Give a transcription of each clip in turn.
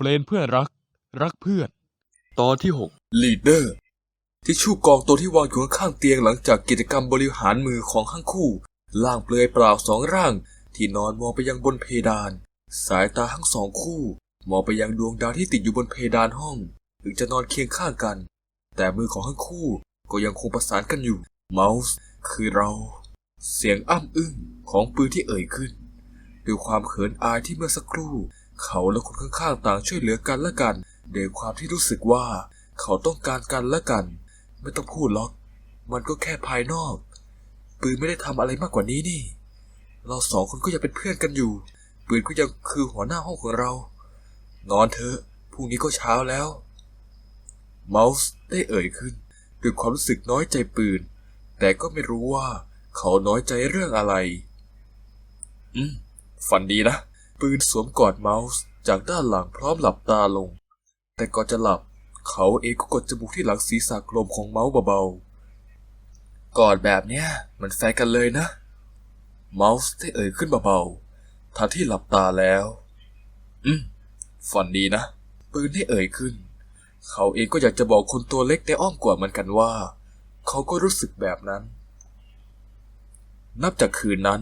เฟรนเพื่อนรัก รักเพื่อน ตอนที่ 6 ลีดเดอร์ที่ชู่กองตัวที่วางอยู่ข้างเตียงหลังจากกิจกรรมบริหารมือของทั้งคู่ล่างเปลือยเปล่าสองร่าง ที่นอนมองไปยังบนเพดาน สายตาทั้งสองคู่ มองไปยังดวงดาวที่ติดอยู่บนเพดานห้อง ถึงจะนอนเคียงข้างกัน แต่มือของทั้งคู่ก็ยังคงประสานกันอยู่เมาส์คือเรา เสียงอ้ำอึ้งของปืนที่เอ่ยขึ้นด้วยความเขินอายที่เมื่อสักครู่ เขาและคนข้างๆต่างช่วยเหลือกันและกันด้วยความที่รู้สึกว่า เขาต้องการกันและกัน ไม่ต้องพูดหรอก มันก็แค่ภายนอก ปืนไม่ได้ทำอะไรมากกว่านี้นี่ เราสองคนก็ยังเป็นเพื่อนกันอยู่ ปืนก็ยังคือหัวหน้าห้องของเรา นอนเถอะพรุ่งนี้ก็เช้าแล้วเมาส์ได้เอ่ยขึ้นด้วยความรู้สึกน้อยใจปืน แต่ก็ไม่รู้ว่า เขาน้อยใจเรื่องอะไร อืม ฝันดีนะ ปืนสวมกอดเมาส์จากด้านหลังพร้อมหลับตาลง แต่ก่อนจะหลับ เขาเองก็กดจมูกที่หลังศีรษะกลมของเมาส์เบาๆ กอดแบบเนี้ยมันแฟกันเลยนะ เมาส์ได้เอ่ยขึ้นเบาๆทันที่หลับตาแล้ว อืมฝันดีนะ ปืนได้เอ่ยขึ้น เขาเองก็อยากจะบอกคนตัวเล็กแต่อ้อมกว่าเหมือนกันว่า เขาก็รู้สึกแบบนั้น นับจากคืนนั้น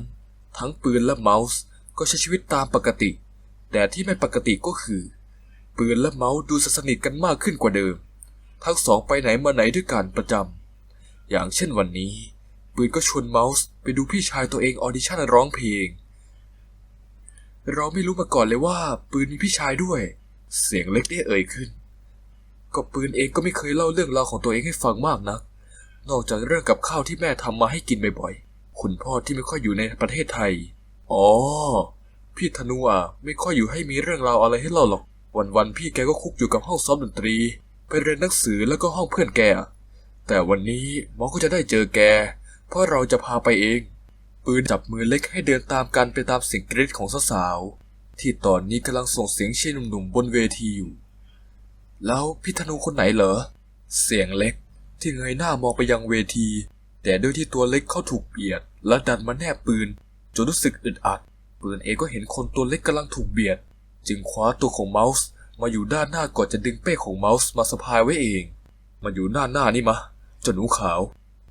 ทั้งปืนและเมาส์ ก็ใช้ชีวิตตามปกติ แต่ที่ไม่ปกติก็คือ ปืนและเมาส์ดูสนิทกันมากขึ้นกว่าเดิม ทั้งสองไปไหนมาไหนด้วยกันประจำ อย่างเช่นวันนี้ ปืนก็ชวนเมาส์ไปดูพี่ชายตัวเองออดิชั่นร้องเพลง เราไม่รู้มาก่อนเลยว่า ปืนมีพี่ชายด้วย เสียงเล็กได้เอ่ยขึ้น ก็ปืนเองก็ไม่เคยเล่าเรื่องราวของตัวเองให้ฟังมากนัก นอกจากเรื่องกับข้าวที่แม่ทำมาให้กินบ่อยๆ คุณพ่อที่ไม่ค่อยอยู่ในประเทศไทย อ๋อ พี่ธนูอะไม่ค่อยอยู่ให้มีเรื่องราวอะไรให้เล่าหรอก วันๆพี่แกก็คุกอยู่กับห้องซ้อมดนตรี ไปเรียนหนังสือแล้วก็ห้องเพื่อนแก แต่วันนี้หมอก็จะได้เจอแก เพราะเราจะพาไปเอง ปืนจับมือเล็กให้เดินตามกันไปตามเสียงกรี๊ดของสาวๆที่ตอนนี้กำลังส่งเสียงเชียร์หนุ่มๆบนเวทีอยู่ แล้วพี่ธนูคนไหนเหรอ เสียงเล็กที่เงยหน้ามองไปยังเวที แต่ด้วยที่ตัวเล็กเขาถูกเบียดและดันมาแนบปืน จนรู้สึกอึดอัดปืนเองก็เห็นคนตัวเล็กกำลังถูกเบียด จึงคว้าตัวของเมาส์มาอยู่ด้านหน้าก่อนจะดึงเป้ของเมาส์มาสะพายไว้เอง มาอยู่หน้าหน้านี่มาเจาหนูขาว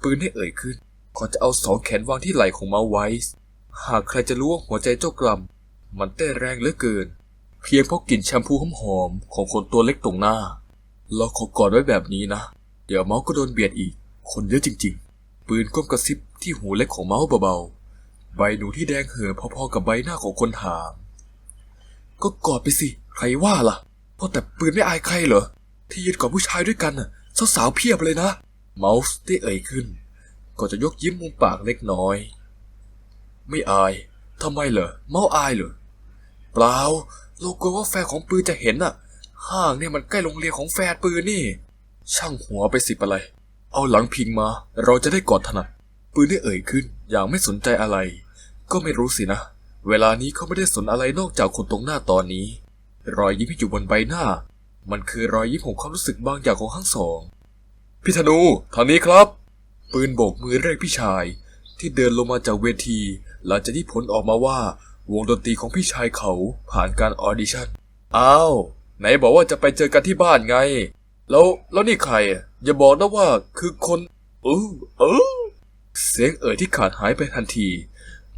ปืนได้เอ่ยขึ้นก่อนจะเอาสองแขนวางที่ไหล่ของเมาส์ไว้ หากใครจะรู้ว่าหัวใจเจ้ากรรมมันเต้นแรงเหลือเกิน เพียงเพราะกลิ่นแชมพูหอมๆของคนตัวเล็กตรงหน้า เราขอกอดไว้แบบนี้นะ เดี๋ยวเมาส์ก็โดนเบียดอีก คนเยอะจริง ๆ ปืนก้มกระซิบที่หูเล็กของเมาส์เบาๆ ใบหนูที่แดงเหือพอๆกับใบหน้าของคนถาม ก็กอดไปสิ ใครว่าล่ะพราะแต่ปืนไม่อายใครเหรอ ที่ยืนกอดผู้ชายด้วยกันน่ะสาวๆเพียบเลยนะเมาส์ได้เอ่ยขึ้นก่อนจะยกยิ้มมุมปากเล็กน้อย ไม่อายทำไมเหรอเมาส์อายเหรอเปล่าเรากลัวว่าแฟนของปืนจะเห็นน่ะ ห้างเนี่ยมันใกล้โรงเรียนของแฟนปืนนี่ ช่างหัวไปสิอะไร เอาหลังพิงมา เราจะได้กอดถนัดปืนได้เอ่ยขึ้น อย่างไม่สนใจอะไร ก็ไม่รู้สินะ เวลานี้เขาไม่ได้สนอะไรนอกจากคนตรงหน้าตอนนี้ รอยยิ้มที่อยู่บนใบหน้า มันคือรอยยิ้มของความรู้สึกบางอย่างของทั้งสอง พี่ธนูทางนี้ครับ ปืนโบกมือเรียกพี่ชาย ที่เดินลงมาจากเวที หลังจากที่ผลออกมาว่าวงดนตรีของพี่ชายเขาผ่านการออดิชั่น อ้าว ไหนบอกว่าจะไปเจอกันที่บ้านไง แล้วแล้วนี่ใครอะอย่าบอกนะว่าคือคนเออเออเสียงเอ่ยที่ขาดหายไปทันที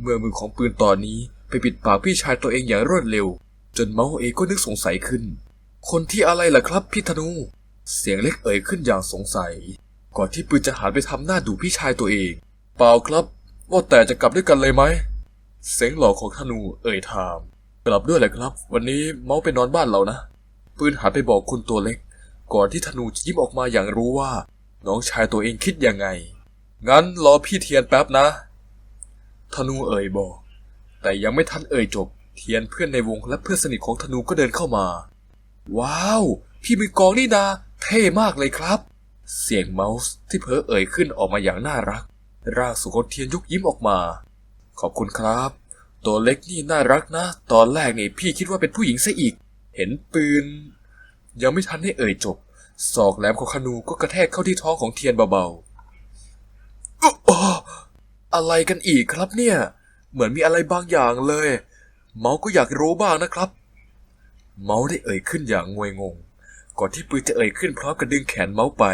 เมื่อมือของปืนตอนนี้ไปปิดปากพี่ชายตัวเองอย่างรวดเร็ว จนเมาเองก็นึกสงสัยขึ้น คนที่อะไรล่ะครับพี่ธนู เสียงเล็กเอ่ยขึ้นอย่างสงสัย ก่อนที่ปืนจะหันไปทำหน้าดูพี่ชายตัวเอง เปล่าครับ ว่าแต่จะกลับด้วยกันเลยไหมเสียงหล่อของธนูเอ่ยถาม กลับด้วยแหละครับ วันนี้เมาไปนอนบ้านเรานะปืนหันไปบอกคุณตัวเล็ก ก่อนที่ธนูจะยิ้มออกมาอย่างรู้ว่า น้องชายตัวเองคิดยังไง งั้นรอพี่เทียนแป๊บนะ ธนูเอ่ยบอก แต่ยังไม่ทันเอ่ยจบ เทียนเพื่อนในวงและเพื่อนสนิทของธนูก็เดินเข้ามา ว้าว พี่มือกองนี่นาเท่มากเลยครับ เสียงเมาส์ที่เพ้อเอ่ยขึ้นออกมาอย่างน่ารัก ร่างสุคนเทียนยุกยิ้มออกมา ขอบคุณครับ ตัวเล็กนี่น่ารักนะ ตอนแรกนี่พี่คิดว่าเป็นผู้หญิงซะอีก เห็นปืน ยังไม่ทันได้เอ่ยจบศอกแหลมของคานูก็กระแทกเข้าที่ท้องของเทียนเบาๆ อุ๊อ๋ออะไรกันอีกครับเนี่ย เหมือนมีอะไรบางอย่างเลย เมาก็อยากรู้บ้างนะครับ เมาได้เอ่ยขึ้นอย่างงวยงง ก่อนที่ปืนจะเอ่ยขึ้นพร้อมกับดึงแขนเมาไป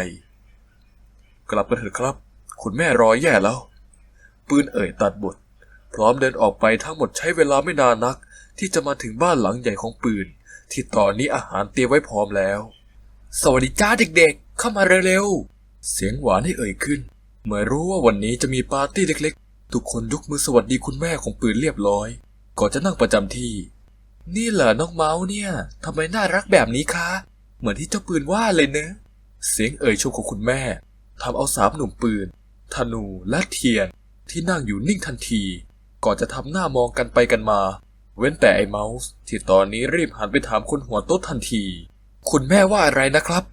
กลับกันเถอะครับ คุณแม่รอแย่แล้ว ปืนเอ่ยตัดบท พร้อมเดินออกไปทั้งหมดใช้เวลาไม่นานนัก ที่จะมาถึงบ้านหลังใหญ่ของปืน ที่ตอนนี้อาหารเตรียมไว้พร้อมแล้ว สวัสดีจ้าเด็กๆ เข้ามาเร็วๆเสียงหวานให้เอ่ยขึ้น เมื่อรู้ว่าวันนี้จะมีปาร์ตี้เล็กๆ ทุกคนยกมือสวัสดีคุณแม่ของปืนเรียบร้อย ก่อนจะนั่งประจำที่ นี่เหรอน้องเมาส์เนี่ยทำไมน่ารักแบบนี้คะ เหมือนที่เจ้าปืนว่าเลยเนอะเสียงเอ่ยชมของคุณแม่ทำเอาสามหนุ่มปืน ธนูและเทียน ที่นั่งอยู่นิ่งทันที ก่อนจะทำหน้ามองกันไปกันมา เว้นแต่ไอ้เมาส์ที่ตอนนี้รีบหันไปถามคนหัวโต๊ะทันที คุณแม่ว่าอะไรนะครับ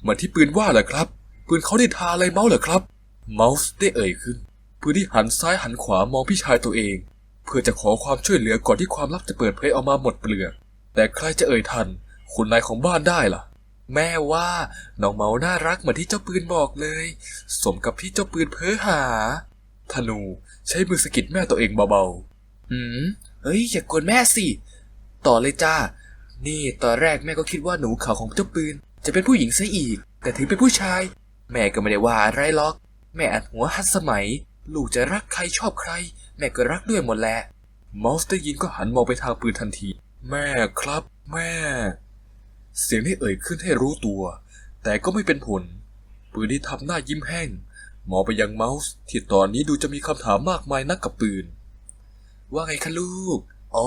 เหมือนที่ปืนว่าเหรอครับ ปืนเขาได้ทาอะไรเมาส์เหรอครับ เมาส์ได้เอ่ยขึ้นปืนที่หันซ้ายหันขวามองพี่ชายตัวเอง เพื่อจะขอความช่วยเหลือก่อนที่ความลับจะเปิดเผยออกมาหมดเปลือก แต่ใครจะเอ่ยทันคุณนายของบ้านได้ล่ะ แม่ว่าน้องเมาน่ารักเหมือนที่เจ้าปืนบอกเลย สมกับที่เจ้าปืนเพ้อหา ธนูใช้มือสะกิดแม่ตัวเองเบาๆหืมเฮ้ยอย่ากวนแม่สิ ต่อเลยจ้า นี่ตอนแรกแม่ก็คิดว่าหนูเขาของเจ้าปืน จะเป็นผู้หญิงซะอีก แต่ถึงเป็นผู้ชาย แม่ก็ไม่ได้ว่าอะไรหรอก แม่อัดหัวหัดสมัย ลูกจะรักใครชอบใคร แม่ก็รักด้วยหมดแหละมอสได้ยินก็หันมองไปทางปืนทันที แม่ครับ แม่ เสียงได้เอ่ยขึ้นให้รู้ตัว แต่ก็ไม่เป็นผล ปืนที่ทำหน้ายิ้มแห้งมองไปยังเมาส์ที่ตอนนี้ดูจะมีคำถามมากมายนักกับปืน ว่าไงคะลูก อ๋อ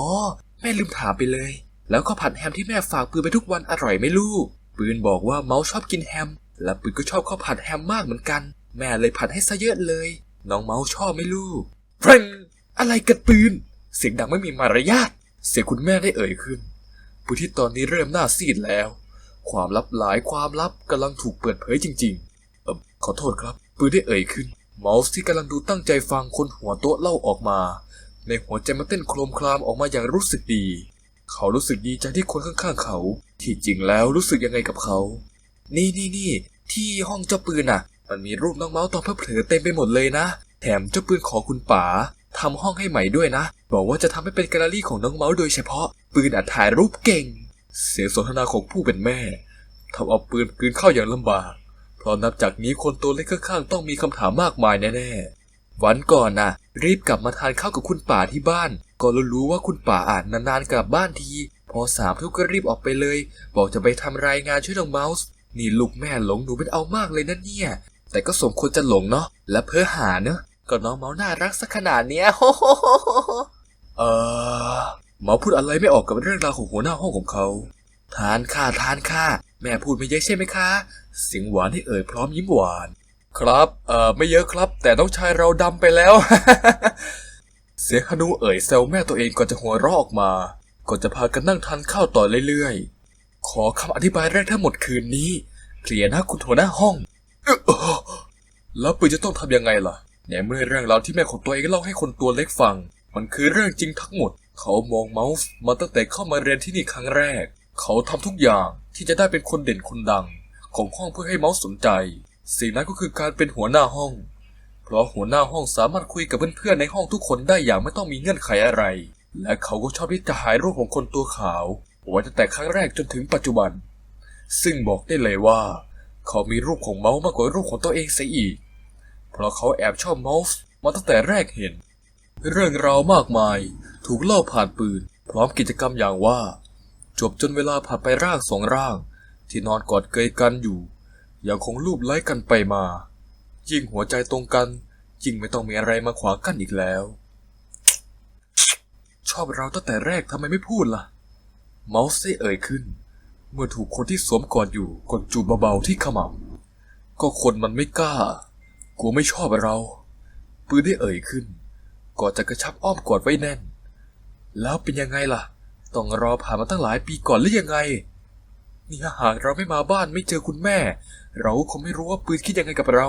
แม่ลืมถามไปเลย แล้วก็ผัดแฮมที่แม่ฝากปืนไปทุกวันอร่อยไหมลูก ปืนบอกว่าเมาส์ชอบกินแฮม และปืนก็ชอบข้าวผัดแฮมมากเหมือนกัน แม่เลยผัดให้ซะเยอะเลย น้องเมาส์ชอบไหมลูกเฟรงอะไรกันปืนเสียงดังไม่มีมารยาทเสียงคุณแม่ได้เอ่ยขึ้นปืนที่ตอนนี้เริ่มหน้าซีดแล้ว ความลับหลายความลับกำลังถูกเปิดเผยจริง ๆ เออขอโทษครับปืนได้เอ่ยขึ้นเมาส์ที่กำลังดูตั้งใจฟังคนหัวโต๊ะเล่าออกมา ในหัวใจมันเต้นโครมครามออกมาอย่างรู้สึกดี เขารู้สึกดีใจที่คนข้างๆเขา ที่จริงแล้วรู้สึกยังไงกับเขา นี่นี่นี่ที่ห้องเจ้าปืนอะ มันมีรูปน้องเมาส์ตอนเผลอๆเต็มไปหมดเลยนะ แถมเจ้าปืนขอคุณป๋าทำห้องให้ใหม่ด้วยนะ บอกว่าจะทำให้เป็นแกลเลอรี่ของน้องเมาส์โดยเฉพาะ ปืนอัดถ่ายรูปเก่ง เสียงสนทนาของผู้เป็นแม่ทำเอาปืนกืนเข้าอย่างลำบาก เพราะนับจากนี้คนตัวเล็กข้างๆต้องมีคำถามมากมายแน่ๆ วันก่อนน่ะ รีบกลับมาทานข้าวกับคุณป่าที่บ้าน ก็รู้ว่าคุณป่าอาจนานๆกลับบ้านที พอสามทุ่มก็รีบออกไปเลย บอกจะไปทำรายงานช่วยน้องเมาส์ นี่ลูกแม่หลงหนูเป็นเอามากเลยนะเนี่ย แต่ก็สมควรจะหลงเนาะและเพ้อหาเนาะก็น้องเมาส์น่ารักสักขนาดเนี้ยโฮโฮโฮโฮโฮเออเมาพูดอะไรไม่ออกกับเรื่องราวของหัวหน้าห้องของเขา ทานค่ะทานค่ะ แม่พูดไม่เยอะใช่ไหมคะ เสียงหวานให้เอ่ยพร้อมยิ้มหวาน ครับเอ่อไม่เยอะครับ แต่น้องชายเราดำไปแล้ว เสียงฮนุเอ่ยแซวแม่ตัวเองก่อนจะหัวเราะออกมา ก่อนจะพากันนั่งทานข้าวต่อเรื่อยๆ ขอคำอธิบายแรกทั้งหมดคืนนี้เคลียร์นะคุณหัวหน้าห้อง แล้วปืนจะต้องทำยังไงล่ะในเมื่อเรื่องราวที่แม่ของตัวเองเล่าให้คนตัวเล็กฟัง มันคือเรื่องจริงทั้งหมด เขามองเมาส์มาตั้งแต่เข้ามาเรียนที่นี่ครั้งแรก เขาทำทุกอย่างที่จะได้เป็นคนเด่นคนดัง ของห้องเพื่อให้เมาส์สนใจ สิ่งนั้นก็คือการเป็นหัวหน้าห้อง เพราะหัวหน้าห้องสามารถคุยกับเพื่อนๆในห้องทุกคนได้อย่างไม่ต้องมีเงื่อนไขอะไร และเขาก็ชอบที่จะหายรูปของคนตัวขาวไว้ตั้งแต่ครั้งแรกจนถึงปัจจุบัน ซึ่งบอกได้เลยว่า เขามีรูปของเมาส์มากกว่ารูปของตัวเองเสียอีก เพราะเขาแอบชอบมาส์มาตั้งแต่แรกเห็น เรื่องราวมากมายถูกเล่าผ่านปืน พร้อมกิจกรรมอย่างว่า จบจนเวลาผ่านไปร่างสองร่าง ที่นอนกอดเกยกันอยู่ ยังคงรูปไล้กันไปมา ยิ่งหัวใจตรงกันยิ่งไม่ต้องมีอะไรมาขวางกันอีกแล้ว ชอบเราตั้งแต่แรกทำไมไม่พูดล่ะ เมาส์ได้เอ่ยขึ้น เมื่อถูกคนที่สวมกอดอยู่กดจูบเบาๆที่ขมับก็คนมันไม่กล้า กลัวไม่ชอบเราปืนได้เอ่ยขึ้นก่อนจะกระชับอ้อมกอดไว้แน่น แล้วเป็นยังไงล่ะ ต้องรอผ่านมาตั้งหลายปีก่อนหรือยังไง นี่หากเราไม่มาบ้านไม่เจอคุณแม่ เราคงไม่รู้ว่าปืนคิดยังไงกับเรา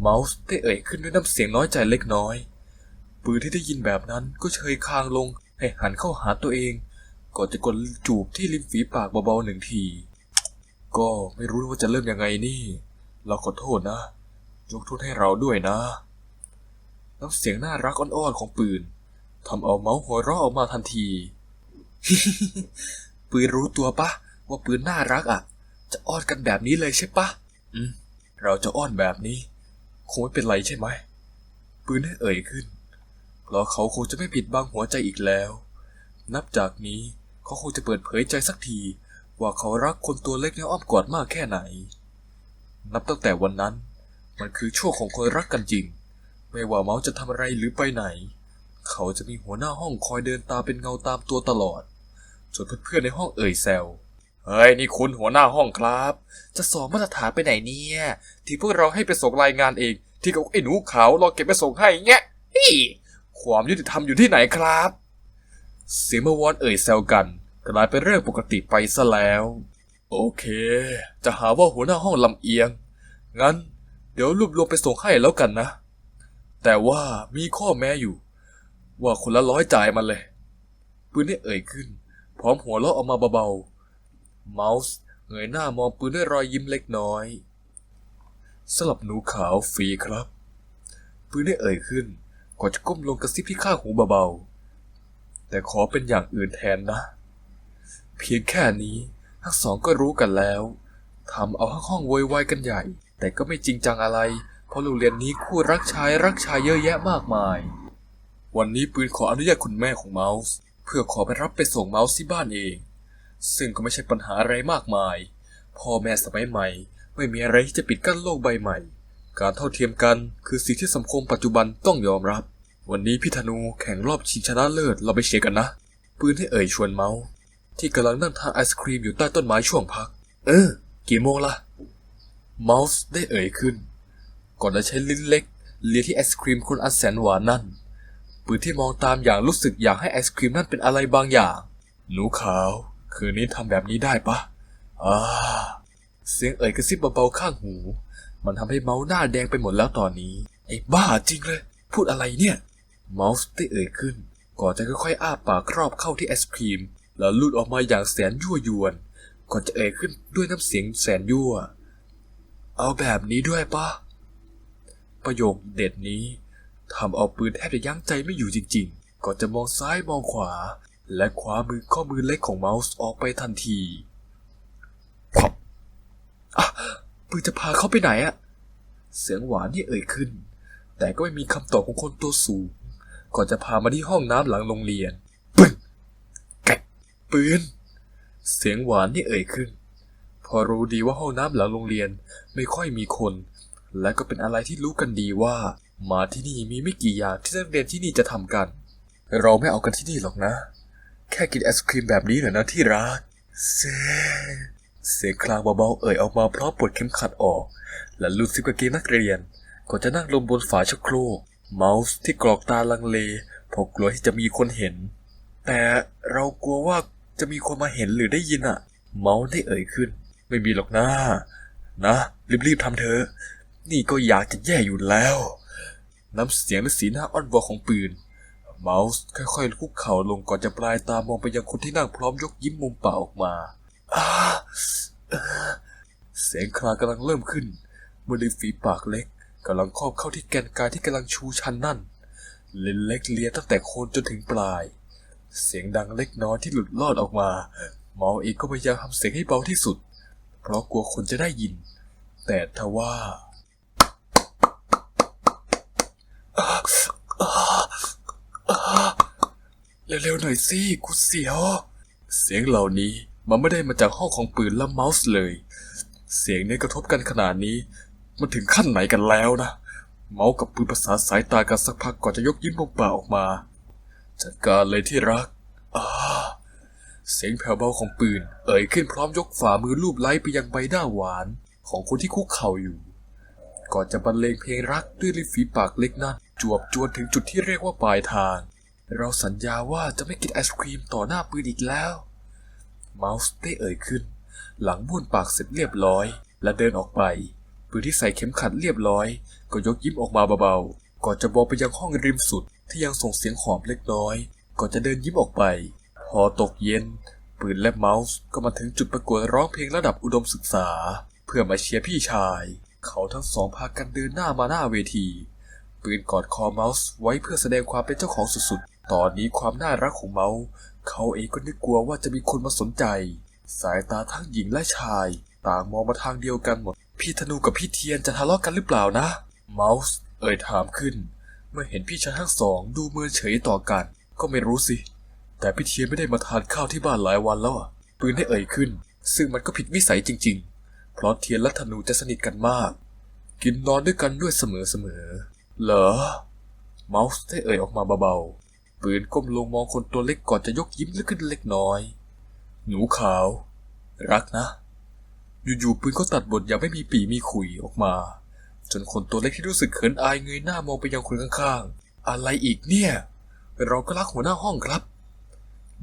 เมาส์ได้เอ่ยขึ้นด้วยน้ำเสียงน้อยใจเล็กน้อย ปืนที่ได้ยินแบบนั้นก็เชยคางลงให้หันเข้าหาตัวเอง ก่อนจะกดจูบที่ริมฝีปากเบาๆหนึ่งที ก็ไม่รู้ว่าจะเริ่มยังไงนี่ เราขอโทษนะ ยกโทษให้เราด้วยนะ น้ำเสียงน่ารักอ่อนๆของปืนทำเอาเมาส์หัวเราะออกมาทันที ปืนรู้ตัวปะว่าปืนน่ารักอะ จะอ้อนกันแบบนี้เลยใช่ปะอืมเราจะอ้อนแบบนี้ คงไม่เป็นไรใช่ไหม ปืนได้เอ่ยขึ้น เพราะเขาคงจะไม่ปิดบังหัวใจอีกแล้ว นับจากนี้เขาคงจะเปิดเผยใจสักที ว่าเขารักคนตัวเล็กในอ้อมกอดมากแค่ไหน นับตั้งแต่วันนั้น มันคือช่วงของคนรักกันจริง ไม่ว่าเมาส์จะทำอะไรหรือไปไหน เขาจะมีหัวหน้าห้องคอยเดินตามเป็นเงาตามตัวตลอดจนเพื่อนๆในห้องเอ่ยแซวเฮ้ยนี่คุณหัวหน้าห้องครับ จะสอบมาตรฐานไปไหนเนี่ย ที่พวกเราให้ไปส่งรายงานเอง ที่เขาไอ้หนูขาวรอเก็บไปส่งให้เงี้ยนี่ความยุติธรรมอยู่ที่ไหนครับ เสียงมื่อวานเอ่ยแซวกันกลายเป็นเรื่องปกติไปซะแล้ว โอเค จะหาว่าหัวหน้าห้องลำเอียง งั้น เดี๋ยวรวบรวมไปส่งให้แล้วกันนะ แต่ว่ามีข้อแม้อยู่ ว่าคนละร้อยจ่ายมันเลยปืนได้เอ่ยขึ้น พร้อมหัวเราะออกมาเบาๆ เมาส์เงยหน้ามองปืนด้วยรอยยิ้มเล็กน้อยสลับหนูขาวฟรีครับ ปืนได้เอ่ยขึ้นก่อนจะก้มลงกระซิบที่ข้างหูเบาๆ แต่ขอเป็นอย่างอื่นแทนนะ เพียงแค่นี้ทั้งสองก็รู้กันแล้วทำเอาทั้งห้องโวยวายกันใหญ่ แต่ก็ไม่จริงจังอะไร เพราะโรงเรียนนี้คู่รักชายรักชายเยอะแยะมากมาย วันนี้ปืนขออนุญาตคุณแม่ของเมาส์ เพื่อขอไปรับไปส่งเมาส์ที่บ้านเอง ซึ่งก็ไม่ใช่ปัญหาอะไรมากมาย พ่อแม่สมัยใหม่ ไม่มีอะไรที่จะปิดกั้นโลกใบใหม่ การเท่าเทียมกันคือสิ่งที่สังคมปัจจุบันต้องยอมรับ วันนี้พี่ธนูแข่งรอบชิงชนะเลิศเราไปเชียร์กันนะ ปืนให้เอ่ยชวนเมาส์ที่กำลังนั่งทานไอศครีมอยู่ใต้ต้นไม้ช่วงพัก เออ กี่โมงละ เมาส์ได้เอ่ยขึ้น ก่อนจะใช้ลิ้นเล็กเลียที่ไอศครีมคนอันแสนหวานนั่น ปืนที่มองตามอย่างรู้สึกอยากให้ไอศครีมนั่นเป็นอะไรบางอย่าง หนูขาว คืนนี้ทำแบบนี้ได้ปะอ่าเสียงเอ่ยกระซิบเบาๆข้างหู มันทำให้เมาส์หน้าแดงไปหมดแล้วตอนนี้ ไอ้บ้าจริงเลย พูดอะไรเนี่ย เมาส์ได้เอ่ยขึ้น ก่อนจะค่อยๆ อ้าปากครอบเข้าที่ไอศครีม แล้วลูดออกมาอย่างแสนยั่วยวน ก่อนจะเอ่ยขึ้นด้วยน้ำเสียงแสนยั่ว เอาแบบนี้ด้วยปะประโยคเด็ดนี้ทำเอาปืนแทบจะยั้งใจไม่อยู่จริงๆ ก่อนจะมองซ้ายมองขวา และคว้ามือข้อมือเล็กของเมาส์ออกไปทันทีพับอะปืนจะพาเขาไปไหนอะเสียงหวานนี่เอ่ยขึ้น แต่ก็ไม่มีคำตอบของคนตัวสูง ก่อนจะพามาที่ห้องน้ำหลังโรงเรียน ปึ้งแกะปืน เสียงหวานนี่เอ่ยขึ้น พอรู้ดีว่าห้องน้ำหลังโรงเรียนไม่ค่อยมีคน และก็เป็นอะไรที่รู้กันดีว่า มาที่นี่มีไม่กี่อย่างที่นักเรียนที่นี่จะทำกัน เราไม่เอากันที่นี่หรอกนะ แค่กินไอศครีมแบบนี้เหรอนะที่รักเซเสียงคลางเบาๆเอ่ยออกมาพร้อมปลดเข็มขัดออก และลูดซิปกางเกงนักเรียนก่อนจะนั่งลงบนฝาชักโครกเมาส์ที่กรอกตาลังเลเพราะกลัวที่จะมีคนเห็น แต่เรากลัวว่าจะมีคนมาเห็นหรือได้ยินอะเมาส์ได้เอ่ยขึ้น ไม่มีหรอกนะนะรีบๆทำเถอะนี่ก็อยากจะแย่อยู่แล้ว น้ำเสียงและสีหน้าอ้อนวอนของปืน เมาส์ค่อยๆคุกเข่าลงก่อนจะปลายตามองไปยังคนที่นั่งพร้อมยกยิ้มมุมปากออกมาอาเออเสียงคลากำลังเริ่มขึ้นเมื่อริมฝีปากเล็กกำลังครอบเข้าที่แกนกายที่กำลังชูชันนั่นเลนเล็กเลียตั้งแต่โคนจนถึงปลาย เสียงดังเล็กน้อยที่หลุดลอดออกมา เมาเองก็พยายามทำเสียงให้เบาที่สุด เพราะกลัวคนจะได้ยิน แต่ทว่า เร็วๆหน่อยสิ กูเสียว เสียงเหล่านี้มันไม่ได้มาจากห้องของปืนและเมาส์เลย เสียงนี้กระทบกันขนาดนี้ มันถึงขั้นไหนกันแล้วนะ เมาส์กับปืนประสาสายตากันสักพักก่อนจะยกยิ้มมุมปากออกมา จัดการเลยที่รักอา เสียงแผ่วเบาของปืน เอ่ยขึ้นพร้อมยกฝ่ามือลูบไล้ไปยังใบหน้าหวาน ของคนที่คุกเข่าอยู่ ก่อนจะบรรเลงเพลงรักด้วยริมฝีปากเล็กนั้นจวบจวนถึงจุดที่เรียกว่าปลายทาง เราสัญญาว่าจะไม่กินไอศครีมต่อหน้าปืนอีกแล้วเมาส์ได้เอ่ยขึ้น หลังบ้วนปากเสร็จเรียบร้อย และเดินออกไปปืนที่ใส่เข็มขัดเรียบร้อย ก็ยกยิ้มออกมาเบาๆก่อนจะบอกไปยังห้องริมสุดที่ยังส่งเสียงหอมเล็กน้อย ก่อนจะเดินยิ้มออกไป อตกเย็น ปืนและเมาส์ก็มาถึงจุดประกวดร้องเพลงระดับอุดมศึกษา เพื่อมาเชียร์พี่ชาย เขาทั้งสองพากันเดินหน้ามาหน้าเวที ปืนกอดคอเมาส์ไว้เพื่อแสดงความเป็นเจ้าของสุดๆ ตอนนี้ความน่ารักของเมาส์เขาเองก็นึกกลัวว่าจะมีคนมาสนใจ สายตาทั้งหญิงและชาย ต่างมองมาทางเดียวกันหมด พี่ธนูกับพี่เทียนจะทะเลาะกันหรือเปล่านะ เมาส์เอ่ยถามขึ้น เมื่อเห็นพี่ชายทั้งสองดูเมินเฉยต่อกัน ก็ไม่รู้สิ แต่พี่เทียนไม่ได้มาทานข้าวที่บ้านหลายวันแล้วปืนได้เอ่ยขึ้น ซึ่งมันก็ผิดวิสัยจริง ๆ เพราะเทียนและธนูจะสนิทกันมาก กินนอนด้วยกันด้วยเสมอๆเหรอเมาส์ได้เอ่ยออกมาเบาๆปืนก้มลงมองคนตัวเล็กก่อนจะยกยิ้มขึ้นเล็กน้อย หนูขาว รักนะ อยู่ๆปืนก็ตัดบทอย่างไม่มีปีมีขุยออกมา จนคนตัวเล็กที่รู้สึกเขินอายเงยหน้ามองไปยังคนข้างๆ อะไรอีกเนี่ย เราก็รักหัวหน้าห้องครับ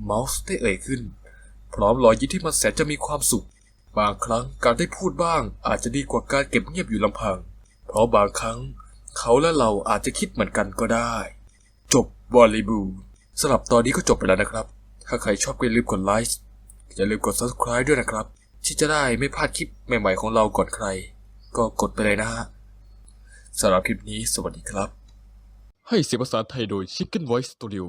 มาส์ได้เอ่ยขึ้น พร้อมรอยยิ้มที่มันแสนจะมีความสุข บางครั้งการได้พูดบ้างอาจจะดีกว่าการเก็บเงียบอยู่ลำพัง เพราะบางครั้ง เขาและเราอาจจะคิดเหมือนกันก็ได้ จบบอลลีบูสำหรับตอนนี้ก็จบไปแล้วนะครับ ถ้าใครชอบก็อย่าลืมกดไลค์อย่าลืมกด subscribe ด้วยนะครับ ที่จะได้ไม่พลาดคลิปใหม่ ๆ ของเราก่อนใคร ก็กดไปเลยนะฮะสำหรับคลิปนี้สวัสดีครับ ให้เสียงภาษาไทยโดย Chicken Voice Studio